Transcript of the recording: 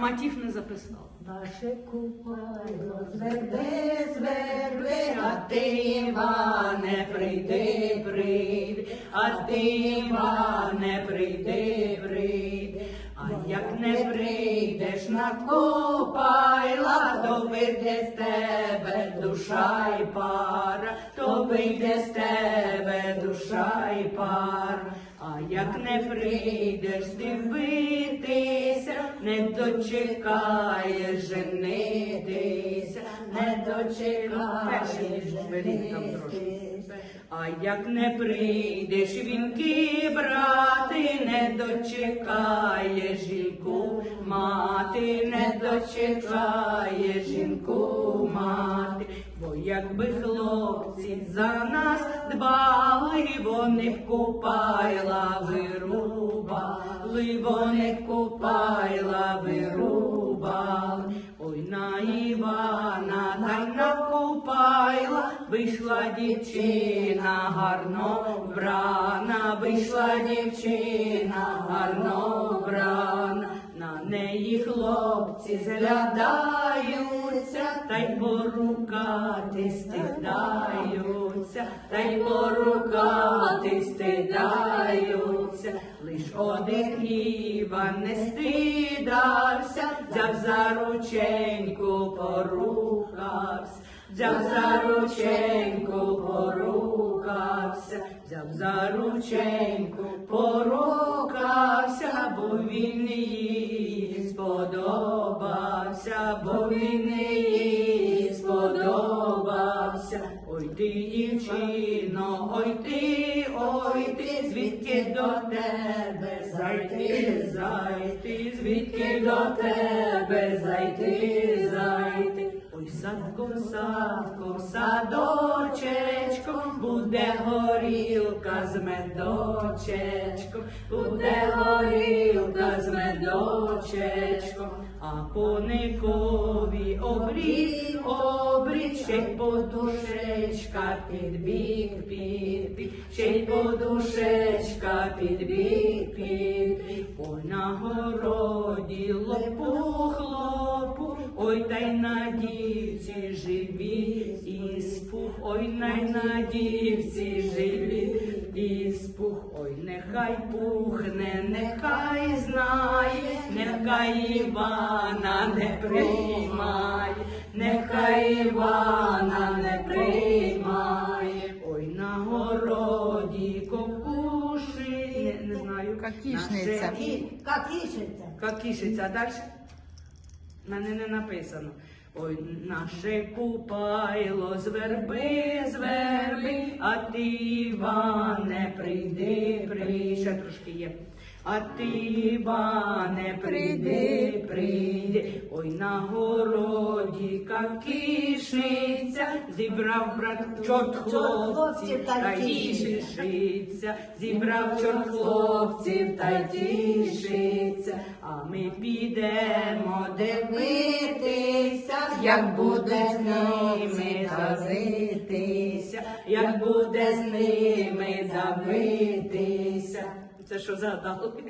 Матів не записав. Наше купайло зверби, зверби, а ти, Іване, прийди, прийди, а ти, Іване, прийди, прийди. А як не прийдеш на купайла, то вийде з тебе душа й пара, то вийде з тебе як не прийдеш дивитися, не дочекаєш женитися, не дочекаєш женитися. А як не прийдеш вінки брати, не дочекає жінку мати, не дочекає жінку мати, якби хлопці за нас дбали, вони б купайла вирубали, вони б купайла вирубали. Ой на Івана та на купайла вийшла дівчина гарно вбрана, вийшла дівчина гарно вбрана. Неї хлопці зглядаються, та й порукати стидаються, та й порукати стидаються. Лиш один Іван не стидався, взяв за рученьку порукався, взяв за рученьку порукався, взяв за рученьку порукався, бо він їй сподобався, бо він їй сподобався. Ой ти, дівчино, ой ти, ой ти, звідки до тебе зайти, зайти, звідки до тебе зайти, зайти. Ой, садком, садком, садочечком, буде горілка з медочечком, буде горілка медочечком, а коникові обрій, обрій, ще й подушечка під бік, під бік, ще й подушечка під бік, під бік. Ой, на городі лопу, хлопу, ой, та й на дівці живі і спух, ой, на дівці живі і спух, ой, нехай пухне, нехай знає, нехай Івана не приймає, нехай Івана не приймає, ой, на городі кокуши, не, не знаю, Какішниця. Какішиця. Какішиця, а далі? Мене не написано. Ой, наше купайло з верби, з верби, а ти, Іване, прийди, прийди, ще трошки є. А ти, Іване, прийди, прийди, ой на городі какішниця, зібрав брат чорт хлопців, та тішиться, зібрав чорт хлопців, та тішиться, а ми підемо дивитися, як буде з ними забитися, як буде з ними забитися. Це що згадали?